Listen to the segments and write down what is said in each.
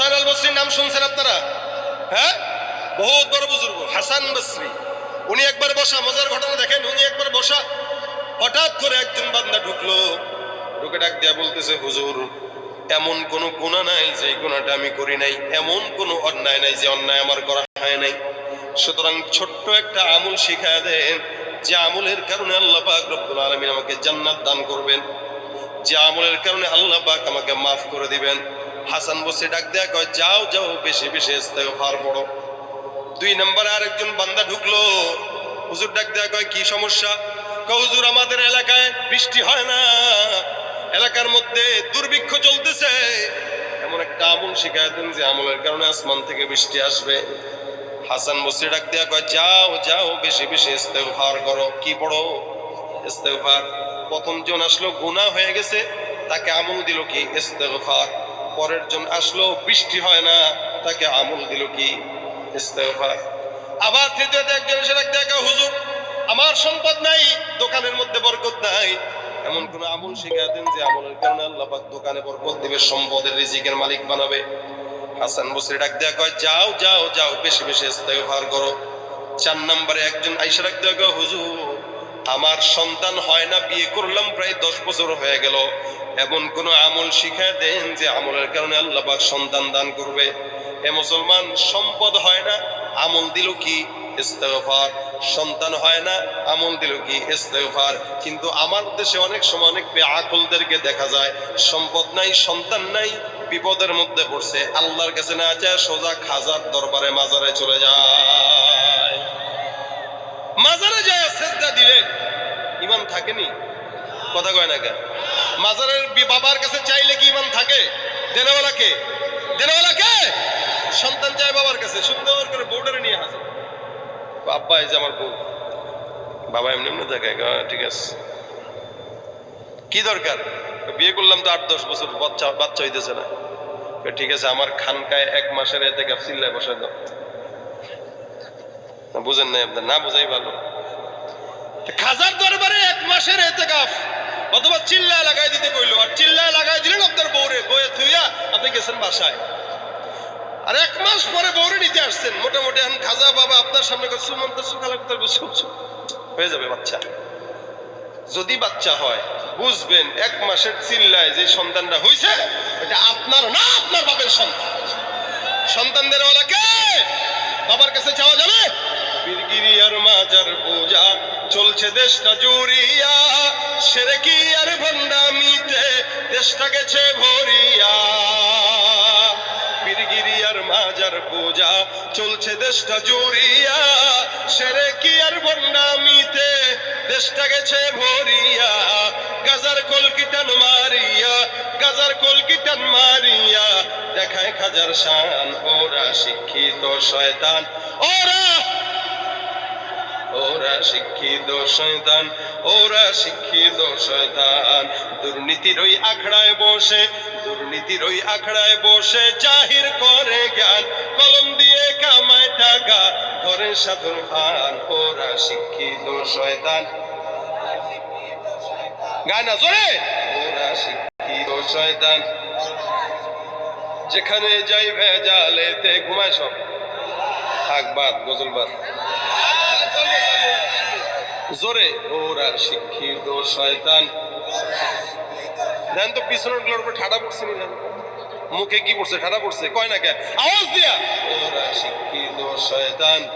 হাসান আল বসরির নাম শুনছেন আপনারা? হ্যাঁ? বহুত বড় বুজুর্গ, হাসান বসরি। উনি একবার বসা, মজার ঘটনা দেখেন, উনি একবার বসা, হঠাৎ করে একজন বান্দা ঢুকলো। ঢুকে ডাক দিয়া বলতেছে, হুজুর, এমন কোনো গুণা নাই যে গুণাটা আমি করি নাই। এমন কোনো অন্যায় নাই যে অন্যায় আমার করা হয় নাই। সুতরাং ছোট্ট একটা আমল শিখায় দেন, যে আমলের কারণে আল্লাহ পাক রব্বুল আলামিন আমাকে জান্নাত দান করবেন। যে আমলের কারণে আল্লাহ পাক আমাকে মাফ করে দিবেন। হাসান বসে ডাক দেয়া কয়, যাও যাও, বেশি বেশি, ইস্তেগফার পড়ো। দুই নম্বরে আরেকজন বান্দা ঢুকলো। হুজুর ডাক দেয়া কয়, কি সমস্যা? হুজুর, আমাদের এলাকায় বৃষ্টি হয় না। এলাকার মধ্যে দুর্ভিক্ষ চলতেছে। এমন একটা আমল শিখায় দেন যে আমলের কারণে আসমান থেকে বৃষ্টি আসবে। হাসান বসরি ডাক দেয়া কয়, যাও যাও, বেশি বেশি, ইস্তেগফার করো। কি পড়ো? ইস্তেগফার। প্রথম জন আসলো, গুনাহ হয়ে গেছে, তাকে আমল দিল কি? ইস্তেগফার। পরের জন আসলো, বৃষ্টি হয় না, তাকে আমল দিল কি? ইস্তেগফার। আবার তৃতীয়তে একজন এসে ডাক কয় হুজুর, আমার সম্পদ নাই, দোকানের মধ্যে বরকত নাই। এমন কোন আমল শিখা দেন যে আমলের কারণে আল্লাহ দোকানে বরকত দিবে, সম্পদের রিজিকের মালিক বানাবে। হাসান বসরি ডাক দেয়া কয়, যাও যাও যাও, বেশি বেশি ইস্তেগফার করো। চার নম্বরে একজন আইসা ডাক দেয়া হুজুর আমার সন্তান হয় না, বিয়ে করলাম, প্রায় দশ বছর হয়ে গেল। এমন কোন আমল শিখায় দেন যে আমলের কারণে আল্লাহবাক সন্তান দান করবে। এ মুসলমান, সম্পদ হয় না, আমল দিল কি? ইস্তেগফার। সন্তান হয় না, আমল দিল কি? ইস্তেগফার। কিন্তু আমার দেশে অনেক সময় অনেক বেআকুলদেরকে দেখা যায়, সম্পদ নাই, সন্তান নাই, বিপদের মধ্যে পড়ছে। আল্লাহর কাছে না চায় সোজা খাজার দরবারে মাজারে চলে যায়। মাজারে যায়, সেজদা দিলে ইমান থাকেনি? কথা কয় না কেন? মাজারের বাবার কাছে চাইলে কি ইমান থাকে? দেনেওয়ালা কে? দেনেওয়ালা কে? সন্তান চায় বাবার কাছে। সুন্দর করে বউডারে নিয়ে হাসে আব্বা এই যে আমার বউ। বাবা এমনি এমনি দেখায় ঠিক আছে। কি দরকার? বিয়ে করলাম তো আট, দশ বছর, বাচ্চা বাচ্চা হইতেছে না। ঠিক আছে, আমার খানকায় এক মাসের এতে কাপ চিল্লায় বসায় দাও। বুঝেন নাই আপনার। না বুঝাই ভালো। খাজার দরবারে এক মাসের এতে কাপ অথবা চিল্লায় লাগাই দিতে কইলো, আর চিল্লায় লাগাই দিলেন আপনার বউরে বউয়ে থুইয়া আপনি গেছেন বাসায়। আর এক মাস পরে বউরে নিতে আসছেন। মোটামুটি এখন খাজা বাবা আপনার সামনে করে সুমন্ত সুখালা হয়ে যাবে বাচ্চা। যদি বাচ্চা হয়, বুঝবেন এক মাসের চিল্লায় যে সন্তানটা হইছে, এটা আপনার না আপনার বাপের সন্তান। সন্তানদের ওলা বাবার কাছে চাওয়া যাবে? বীরগিরি আর মাজার পূজা চলছে দেশটা জুড়িয়া। সেরে কি আর ভণ্ডামিতে দেশটা গেছে ভরিয়া। বীরগিরি আর মাজার পূজা চলছে দেশটা জুড়িয়া। সেরে কি আর ভণ্ডামিতে দেশটা গেছে ভরিয়া। গাজার কলকিটান মারিয়া? গাজার কলকিটান মারিয়া? দেখায় খাজার শান, ওরা শিক্ষিত শয়তান। ওরা ওরা শিক্ষিত শয়তান, ওরা শিক্ষিত শয়তান। দুর্নীতির ওই আখড়ায় বসে, দুর্নীতির ওই আখড়ায় বসে জাহির করে জ্ঞান। কলম দিয়ে কামায় টাকা, ধরে সাধুর ফান ওরা শিক্ষিত শয়তান। গায় না জোরে। ওরা শিক্ষিত শয়তান। যেখানে যাই ভেজালেতে, ঘুমায় সব। থাক বাদ, গজল বাদ। জোরে। ওরা শিক্ষিত শয়তান। দেন তো পিছনেরগুলোর উপর ঠাডা পড়ছে নি মুখে কি পড়ছে? ঠাডা পড়ছে। কয় না কে? আওয়াজ দিয়া। ওরা শিক্ষিত শয়তান।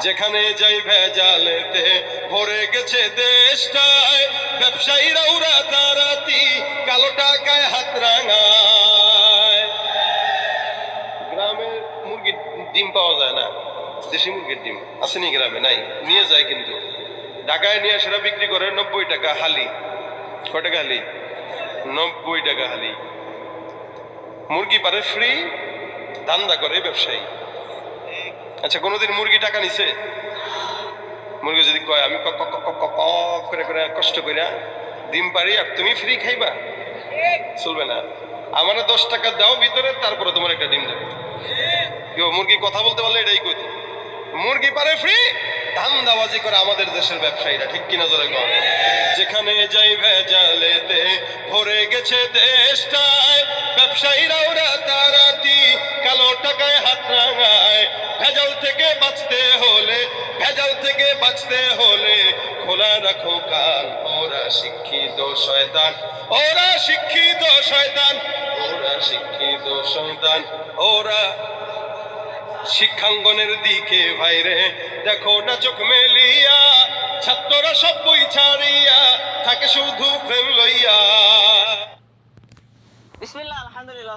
যেখানে যাই ভেজালেতে, ভরে গেছে দেশটায়। ব্যবসায়ীরা উড়া তারাতি কালো টাকায় হাত রাঙায়। গ্রামে মুরগির ডিম পাওয়া যায় না। দেশি মুরগির ডিম আসেনি গ্রামে? নাই। নিয়ে যায় কিন্তু। ঢাকায় নিয়ে সেটা বিক্রি করে নব্বই টাকা হালি। ক টাকা হালি? নব্বই টাকা হালি। মুরগি পারে ফ্রি, ধান্দা করে ব্যবসায়ী। আচ্ছা কোনোদিন মুরগি টাকা নিছে? মুরগি যদি কয়, আমি কক কক কক করে করে কষ্ট করে ডিম পারি আর তুমি ফ্রি খাইবা? চলবে না। আমার দশ টাকা দাও ভিতরে, তারপরে তোমার একটা ডিম দেবো। মুরগি কথা বলতে পারলে এটাই কই মুরগি পারে ফ্রি ধান্দাবাজি করে আমাদের দেশের ব্যবসায়ীরা, ঠিক কিনা জোরে কর যেখানে যাই ভেজালেতে ভরে গেছে দেশটায় ওরা তারাতি কালো টকায় হাত রাঙায়। ভেজাল থেকে বাঁচতে হলে, ভেজাল থেকে বাঁচতে হলে খোলা রাখো কান, ওরা শিক্ষিত শয়তান, ওরা শিক্ষিত শয়তান, ওরা শিক্ষিত শয়তান, ওরা শিক্ষাঙ্গনের দিকে ভাইরে দেখো না চোখ মেলিয়া, ছাত্ররা সব বই ছাড়িয়া থাকে শুধু প্রেম লইয়া। বিসমিল্লাহ, আলহামদুলিল্লাহ।